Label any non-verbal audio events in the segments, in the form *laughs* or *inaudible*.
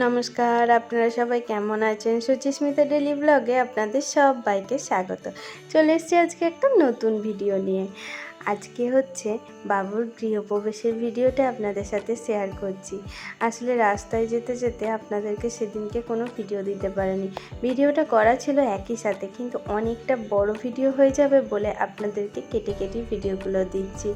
নমস্কার, আপনারা সবাই কেমন আছেন? সুচিস্মিতা ডেলি ব্লগে আপনাদের সবাইকে স্বাগত। চলে এসেছি আজকে একটা নতুন ভিডিও নিয়ে। আজকে হচ্ছে বাবুর গৃহপ্রবেশের ভিডিওটা আপনাদের সাথে শেয়ার করছি। আসলে রাস্তায় যেতে যেতে আপনাদেরকে সেদিনকে কোনো ভিডিও দিতে পারেনি। ভিডিওটা করা ছিল একই সাথে, কিন্তু অনেকটা বড় ভিডিও হয়ে যাবে বলে আপনাদেরকে কেটে কেটে ভিডিওগুলো দিচ্ছি।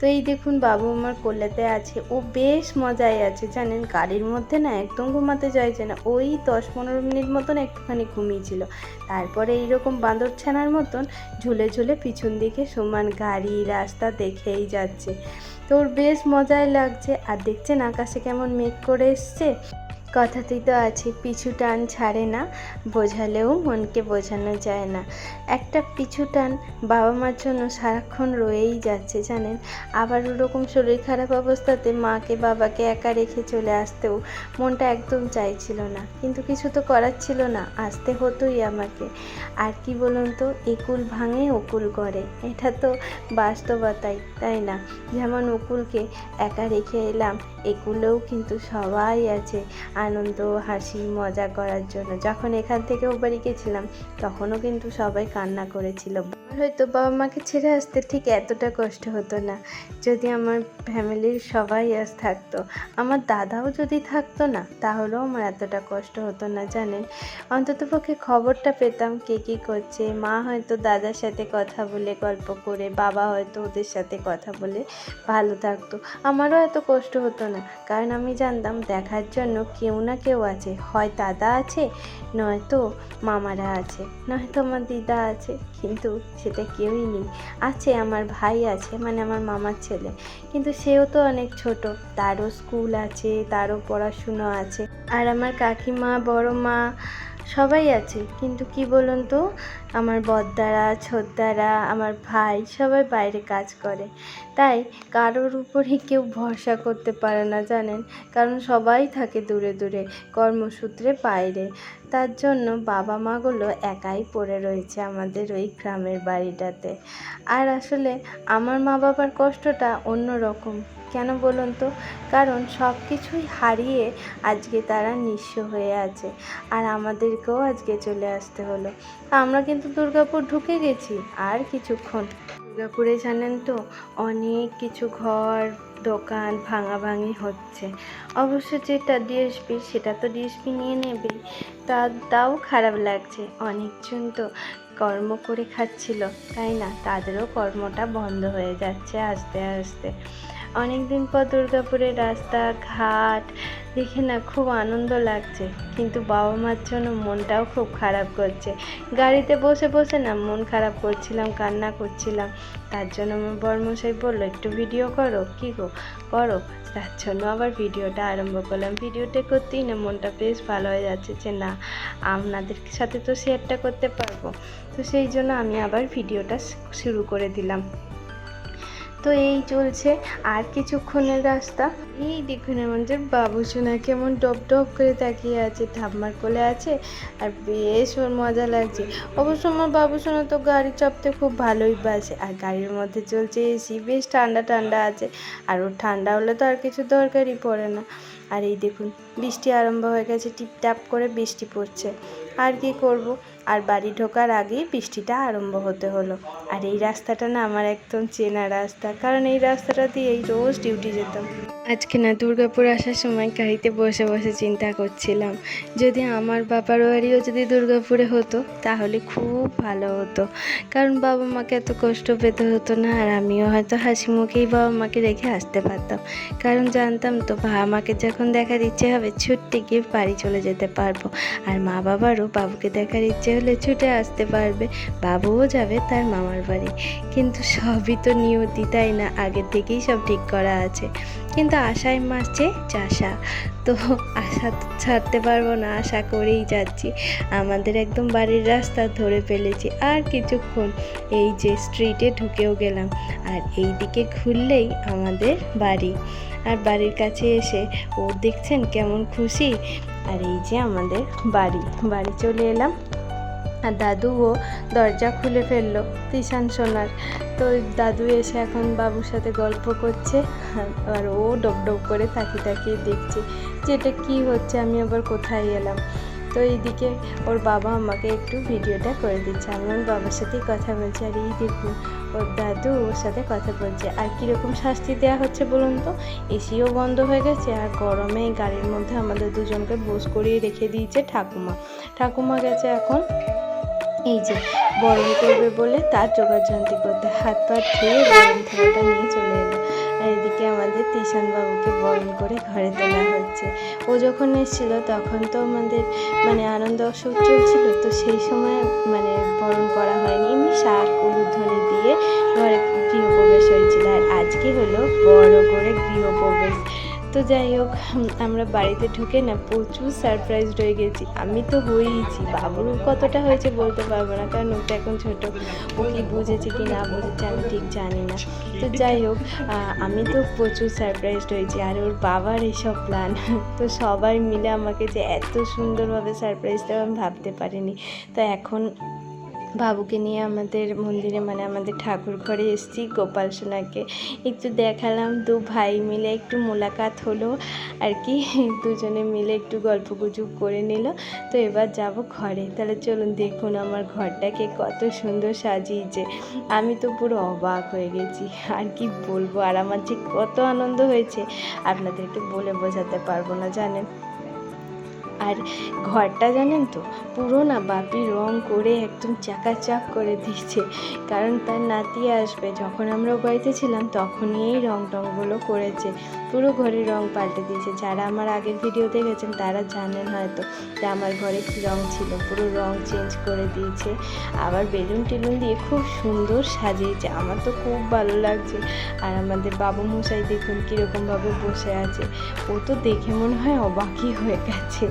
তো এই দেখুন, বাবু আমার কোলেতে আছে। ও বেশ মজায় আছে, জানেন? গাড়ির মধ্যে না একদম ঘুমাতে চাইছে না। ওই দশ পনেরো মিনিট মতন একটুখানি ঘুমিয়েছিল। তারপরে এইরকম বাঁদর ছানার মতন ঝুলে ঝুলে পিছন দিকে সমান গাড়ি রাস্তা দেখেই যাচ্ছে। তোর বেশ মজাই লাগছে। আর দেখছেন আকাশে কেমন মেঘ করে এসছে? কথাতেই তো আছে, পিছু টান ছাড়ে না, বোঝালেও মনকে বোঝানো যায় না। একটা পিছু টান বাবা মার জন্য সারাক্ষণ রয়েই যাচ্ছে, জানেন? আবার ওরকম শরীর খারাপ অবস্থাতে মাকে, বাবাকে একা রেখে চলে আসতেও মনটা একদম চাইছিল না। কিন্তু কিছু তো করার ছিল না, আসতে হতোই আমাকে। আর কি বলুন তো একুল ভাঙে অকুল করে এটা তো বাস্তবতাই, তাই না? যেমন অকুলকে একা রেখে এলাম একুলেও কিন্তু সবাই আছে। আনন্দ, হাসি, মজা করার জন্য। যখন এখান থেকে ও বাড়ি গেছিলাম, তখনও কিন্তু সবাই কান্না করেছিল। হয়তো বাবা মাকে ছেড়ে আসতে ঠিক এতটা কষ্ট হতো না, যদি আমার ফ্যামিলির সবাই আজ থাকতো। আমার দাদাও যদি থাকতো না, তাহলেও আমার এতটা কষ্ট হতো না, জানেন? অন্ততপক্ষে খবরটা পেতাম কে কী করছে। মা হয়তো দাদার সাথে কথা বলে গল্প করে, বাবা হয়তো ওদের সাথে কথা বলে ভালো থাকতো। আমারও এত কষ্ট হতো না, কারণ আমি জানতাম দেখার জন্য কেউ না কেউ আছে। হয় দাদা আছে, নয়তো মামারা আছে, নয়তো আমার দিদা আছে, কিন্তু সেটা কেউই নেই। আছে, আমার ভাই আছে মানে আমার মামার ছেলে। কিন্তু সেও তো অনেক ছোট, তারও স্কুল আছে, তারও পড়াশুনো আছে। আর আমার কাকিমা বড় মা সবাই আছে, কিন্তু কি বলুন তো আমার বদ্দারা, ছোদ্দারা, আমার ভাই সবাই বাইরে কাজ করে। তাই কারোর উপরে কেউ ভরসা করতে পারে না, জানেন? কারণ সবাই থাকে দূরে দূরে, কর্মসূত্রে বাইরে। তার জন্য বাবা মাগুলো একাই পড়ে রয়েছে আমাদের ওই গ্রামের বাড়িটাতে। আর আসলে আমার মা বাবার কষ্টটা অন্য রকম কেন বলুন তো? কারণ সব কিছুই হারিয়ে আজকে তারা নিঃস্ব হয়ে আছে। আর আমাদেরকেও আজকে চলে আসতে হলো। আমরা কিন্তু দুর্গাপুর ঢুকে গেছি, আর কিছুক্ষণ। দুর্গাপুরে জানেন তো, অনেক কিছু ঘর, দোকান ভাঙাভাঙি হচ্ছে। অবশ্য যেটা ডিএসপি সেটা তো ডিএসপি নিয়ে নেবে। তা, তাও খারাপ লাগছে। অনেকজন তো কর্ম করে খাচ্ছিল, তাই না? তাদেরও কর্মটা বন্ধ হয়ে যাচ্ছে আস্তে আস্তে। অনেক দিন পর দুর্গাপুরের রাস্তা, ঘাট, দেখে না খুব আনন্দ লাগছে। কিন্তু বাবা মার জন্য মনটাও খুব খারাপ করছে। গাড়িতে বসে বসে না মন খারাপ করছিলাম, কান্না করছিলাম। তার জন্য আমার বর্মশাই বলল, একটু ভিডিও করো? কী গো? করো? তার জন্য আবার ভিডিওটা আরম্ভ করলাম। ভিডিওটা করতেই না মনটা বেশ ভালো হয়ে যাচ্ছে যে, না, আপনাদের সাথে তো শেয়ারটা করতে পারব। তো সেই জন্য আমি আবার ভিডিওটা শুরু করে দিলাম। তো এই চলছে। আর কিছুক্ষণের রাস্তা। এই দেখুন আমাদের বাবু সোনা কেমন ডব ডব করে তাকিয়ে আছে, ঠাম্মার কোলে আছে, আর বেশ ওর মজা লাগছে। অবশ্য আমার বাবু সোনা তো গাড়ি চাপতে খুব ভালোই বাসে, আর গাড়ির মধ্যে চলছে এসি, বেশ ঠান্ডা ঠান্ডা আছে, আর ওর ঠান্ডা হলে তো আর কিছু দরকারই পড়ে না। আর এই দেখুন, বৃষ্টি আরম্ভ হয়ে গেছে, টিপটাপ করে বৃষ্টি পড়ছে। আর কি করব? আর বাড়ি ঢোকার আগেই বৃষ্টিটা আরম্ভ হতে হলো। আর এই রাস্তাটা না আমার একদম চেনা রাস্তা। কারণ এই রাস্তাটা দিয়েই রোজ ডিউটি যেতাম। আজকে না দুর্গাপুর আসার সময় গাড়িতে বসে বসে চিন্তা করছিলাম। যদি আমার বাবার বাড়িও যদি দুর্গাপুরে হতো, তাহলে খুব ভালো হতো। কারণ বাবা মাকে এত কষ্ট পেতে হতো না, আর আমিও হয়তো হাসি মুখেই বাবা মাকে রেখে আসতে পারতাম। কারণ জানতাম তো, বাবা মাকে যখন দেখার ইচ্ছে হবে, ছুটতে গিয়ে বাড়ি চলে যেতে পারব। আর মা বাবারও বাবুকে দেখার ইচ্ছে হলে ছুটে আসতে পারবে। বাবুও যাবে তার মামার বাড়ি। কিন্তু সবই তো নিয়তি, তাই না? আগে থেকেই সব ঠিক করা আছে। কিন্তু আশায় মাসে চাষা। তো আশা ছাড়তে পারব না, আশা করেই যাচ্ছি। আমাদের একদম বাড়ির রাস্তা ধরে ফেলেছি, আর কিছুক্ষণ এই যে স্ট্রিটে ঢুকেও গেলাম। আর এই দিকে ঘুরলেই আমাদের বাড়ি। আর বাড়ির কাছে এসে, ও দেখছেন কেমন খুশি? আর এই যে আমাদের বাড়ি। বাড়ি চলে এলাম। দাদুও দরজা খুলে ফেলল, তিশান সোনার। তো দাদু এসে এখন বাবুর সাথে গল্প করছে, আর ও ডব ডব করে তাকিয়ে তাকিয়ে দেখছে যে এটা কী হচ্ছে, আমি আবার কোথায় এলাম। তো এইদিকে ওর বাবা আমাকে একটু ভিডিওটা করে দিচ্ছে, আমি ওর বাবার সাথেই কথা বলছি, আর এই দেখুন, ওর দাদু ওর সাথে কথা বলছে। আর কীরকম শাস্তি দেওয়া হচ্ছে বলুন তো? এসিও বন্ধ হয়ে গেছে, আর গরমে গাড়ির মধ্যে আমাদের দুজনকে বোস করিয়ে রেখে দিয়েছে ঠাকুমা। ঠাকুমা গেছে এখন এই যে বরণ করবে বলে তার যোগাযন্ত্রী করতে হাত পা ধুয়ে বরণ নিয়ে চলে এলো। আর এদিকে আমাদের বাবুকে বরণ করে ঘরে তোলা হচ্ছে। ও যখন এসেছিল তখন তো আমাদের মানে আনন্দ উৎসব চলছিল, তো সেই সময় মানে বরণ করা হয়নি। এমনি শাক উলুধ্বনি দিয়ে ঘরে গৃহপ্রবেশ হয়েছিল। আর আজকে হলো বড় করে গৃহপ্রবেশ। তো যাই হোক, আমরা বাড়িতে ঢুকে না প্রচুর সারপ্রাইজ হয়ে গেছি। আমি তো হয়েইছি, বাবুর কতটা হয়েছে বলতে পারব না, কারণ ওটা এখন ছোটো। ও কি বুঝেছে কি না বুঝেছে আমি ঠিক জানি না। তো যাই হোক আমি তো প্রচুর সারপ্রাইজ হয়েছি, আর ওর বাবার এইসব প্ল্যান তো সবাই মিলে আমাকে যে এত সুন্দরভাবে সারপ্রাইজ দেওয়া আমি ভাবতে পারিনি। তো এখন বাবুকে নিয়ে আমাদের মন্দিরে মানে আমাদের ঠাকুর ঘরে এসেছি, গোপাল সোনাকে। একটু দেখালাম, দু ভাই মিলে একটু মোলাকাত হলো, আর কি। *laughs* দুজনে মিলে একটু গল্প গুজব করে নিল। তো এবার যাব ঘরে। তাহলে চলুন দেখুন আমার ঘরটাকে কত সুন্দর সাজিয়েছে। আমি তো পুরো অবাক হয়ে গেছি। আর কি বলব, আর আমার যে কত আনন্দ হয়েছে। আপনাদেরকে বলে বোঝাতে পারব না, জানেন? আর ঘরটা জানেন তো, পুরো না বাপি রং করে একদম চাকাচাক করে দিয়েছে। কারণ তার নাতি আসবে, যখন আমরা বাড়িতে ছিলাম তখনই এই রং টংগুলো করেছে, পুরো ঘরের রং পাল্টে দিয়েছে। যারা আমার আগের ভিডিও দেখেছেন তারা জানেন হয়তো যে আমার ঘরে কী রং ছিল, পুরো রং চেঞ্জ করে দিয়েছে। আবার বেলুন টেলুন দিয়ে খুব সুন্দর সাজিয়েছে, আমার তো খুব ভালো লাগছে। আর আমাদের বাবু মশাই দেখুন কীরকমভাবে বসে আছে, ও তো দেখে মনে হয় অবাকই হয়ে গেছে।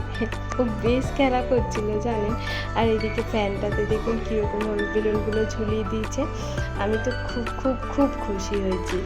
ও বেশ খেলা করছিল, জানেন? আর এদিকে ফ্যানটাতে দেখুন কীরকমভাবে বেলুনগুলো ঝুলিয়ে দিয়েছে। আমি তো খুব খুব খুব খুশি হয়েছি।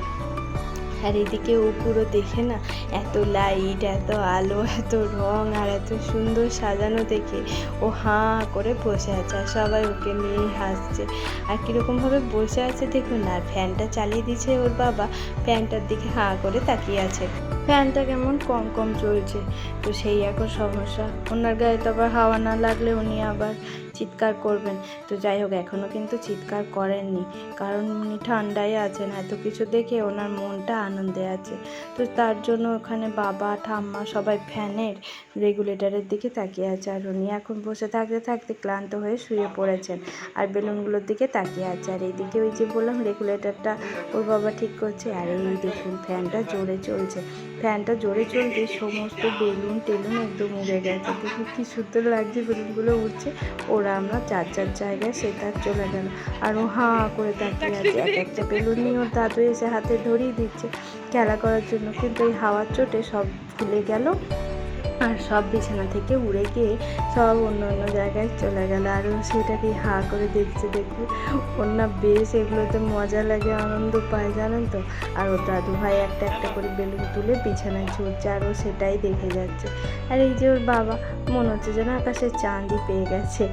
আর এদিকে ও পুরো দেখে না, এত লাইট এত আলো, এত রং আর এত সুন্দর সাজানো দেখে ও হাঁ করে বসে আছে আর সবাই ওকে নিয়েই হাসছে। আর কীরকমভাবে বসে আছে দেখুন না, আর ফ্যানটা চালিয়ে দিয়েছে ওর বাবা, ফ্যানটার দিকে হাঁ করে তাকিয়ে আছে। ফ্যানটা কেমন? কম কম চলছে। তো সেই এখন সমস্যা। ওনার গায়ে তো আবার হাওয়া না লাগলে উনি আবার চিৎকার করবেন। তো যাই হোক এখনও কিন্তু চিৎকার করেননি। কারণ উনি ঠান্ডায় আছেন, এত কিছু দেখে ওনার মনটা আনন্দে আছে। তো তার জন্য ওখানে বাবা, ঠাম্মা সবাই ফ্যানের রেগুলেটরের দিকে তাকিয়ে আছে। আর উনি এখন বসে থাকতে থাকতে ক্লান্ত হয়ে শুয়ে পড়েছেন। আর বেলুনগুলোর দিকে তাকিয়ে আছে। আর এইদিকে ওই যে বললাম, রেগুলেটরটা ওর বাবা ঠিক করছে। আর এই দেখুন, ফ্যানটা জোরে চলছে। ফ্যানটা জোরে চলতে সমস্ত বেলুন টেলুন একদম উড়ে গেছে। দেখুন কি সুন্দর লাগছে বেলুনগুলো উঠছে ওরা আমরা চার চার জায়গায় সে তার চলে গেল। আর ও হাঁ করে তাকিয়ে আছে। এক একটা বেলুন নিয়ে ওর দাদু এসে হাতে ধরিয়ে দিচ্ছে খেলা করার জন্য। কিন্তু এই হাওয়ার চোটে সব ভুলে গেল। আর সব বিছানা থেকে উড়ে গিয়ে সব অন্য অন্য জায়গায় চলে গেল। আর সেটাকে হা করে দেখছে দেখবে ওর না বেশ এগুলোতে মজা লাগে, আনন্দ পায়, জানেন তো? আর ও দাদু ভাই একটা একটা করে বেলুন তুলে বিছানায় ঝুলছে আর ও সেটাই দেখে যাচ্ছে। আর এই যে ওর বাবা, মনে হচ্ছে যেন আকাশের চাঁদই পেয়ে গেছে।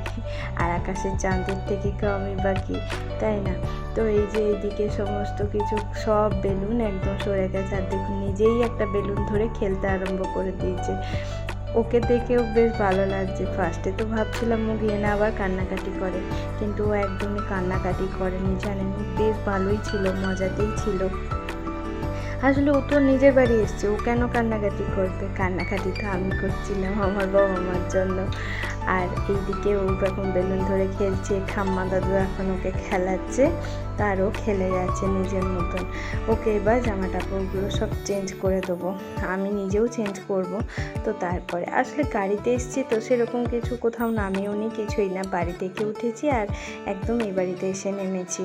আর আকাশের চাঁদের থেকে কমই বাকি তাই না? তো এই যে এইদিকে সমস্ত কিছু, সব বেলুন একদম সরে গেছে। আর দেখুন, নিজেই একটা বেলুন ধরে খেলতে আরম্ভ করে দিয়েছে। ওকে দেখেও বেশ ভালো লাগছে। ফার্স্টে তো ভাবছিলাম ও গিয়ে না আবার কান্নাকাটি করে, কিন্তু ও একদমই কান্নাকাটি করেনি, জানেন? বেশ ভালোই ছিল, মজাতেই ছিল। আসলে ও তো নিজের বাড়ি এসছে, ও কেন কান্নাকাটি করবে? কান্নাকাটি তো আমি করছিলাম আমার বাবা মার জন্য। আর এইদিকে ও এখন বেলুন ধরে খেলছে খাম্মা দাদু এখন ওকে খেলাচ্ছে, তারও খেলে যাচ্ছে নিজের মতন। ওকে এবার জামা কাপড়গুলো সব চেঞ্জ করে দেবো। আমি নিজেও চেঞ্জ করব তো তারপরে। আসলে গাড়িতে এসেছি তো সেরকম কিছু কোথাও নামিও নি কিছুই না। বাড়ি থেকে উঠেছি আর একদম এই বাড়িতে এসে নেমেছি।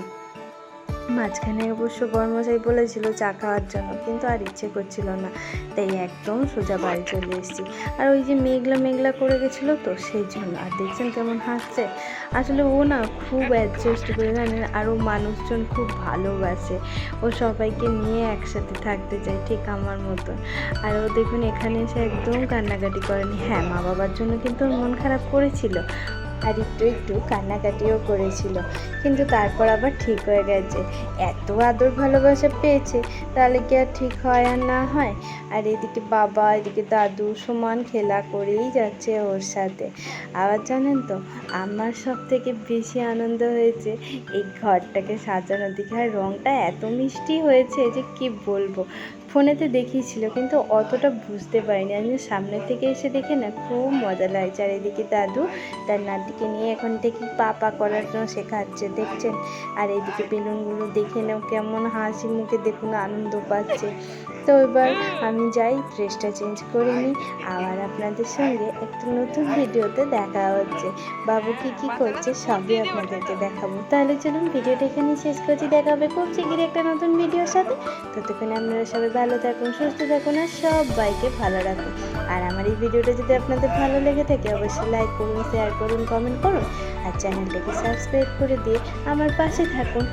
মাঝখানে অবশ্য বর্মশাই বলেছিল চা খাওয়ার জন্য, কিন্তু আর ইচ্ছে করছিল না। তাই একদম সোজা বাড়ি চলে এসেছি। আর ওই যে মেঘলা মেঘলা করে গেছিল তো, সেই জন্য। আর দেখছেন কেমন হাসছে? আসলে ও না খুব অ্যাডজাস্ট করে, জানেন? আর ও মানুষজন খুব ভালোবাসে। ও সবাইকে নিয়ে একসাথে থাকতে চায়, ঠিক আমার মতন। আর ও দেখুন, এখানে এসে একদম কান্নাকাটি করেনি। হ্যাঁ মা বাবার জন্য কিন্তু ওর মন খারাপ করেছিল। আর একটু একটু কান্নাকাটিও করেছিল। কিন্তু তারপর আবার ঠিক হয়ে গেছে। এত আদর ভালোবাসা পেয়েছে, তাহলে কি আর ঠিক হয় আর না হয়? আর এদিকে বাবা, এদিকে দাদু সমান খেলা করেই যাচ্ছে ওর সাথে। আবার জানেন তো, আমার সব থেকে বেশি আনন্দ হয়েছে, এই ঘরটাকে সাজানো দিকে। আর রঙটা এত মিষ্টি হয়েছে যে কি বলব? ফোনেতে দেখিয়েছিল, কিন্তু অতটা বুঝতে পারিনি। আমি সামনে থেকে এসে দেখে না, খুব মজা লাগছে। আর এদিকে দাদু তার নাতিকে নিয়ে এখন থেকে পাপা করার জন্য শেখাচ্ছে দেখছেন? আর এদিকে বেলুনগুলো দেখে নাও, কেমন হাসি মুখে দেখুন, আনন্দ পাচ্ছে। তো এবার আমি যাই, ড্রেসটা চেঞ্জ করে নিই। আবার আপনাদের সঙ্গে একটা নতুন ভিডিওতে দেখা হচ্ছে। বাবু কি কি করছে, সবই আপনাদেরকে দেখাবো। তাহলে চলুন ভিডিওটা এখানে শেষ করছি। দেখা হবে খুব শিগগিরই একটা নতুন ভিডিওর সাথে। ততক্ষণে আপনারা সবাই ভালো থাকুন, সুস্থ থাকুন আর সবাইকে ভালো রাখুন। আর আমার এই ভিডিওটা যদি আপনাদের ভালো লেগে থাকে, অবশ্যই লাইক করুন শেয়ার করুন কমেন্ট করুন, আর চ্যানেলটাকে সাবস্ক্রাইব করে দিয়ে আমার পাশে থাকুন।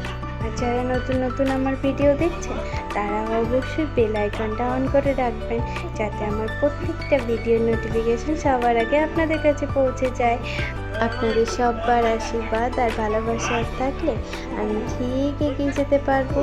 আর যারা নতুন নতুন আমার ভিডিও দেখছেন, তারা অবশ্যই বেল আইকনটা অন করে রাখবেন, যাতে আমার প্রত্যেকটা ভিডিওর নোটিফিকেশন সবার আগে আপনাদের কাছে পৌঁছে যায়। আপনাদের সববার আশীর্বাদ আর ভালোবাসা থাকলে আমি ঠিক এগিয়ে যেতে পারব।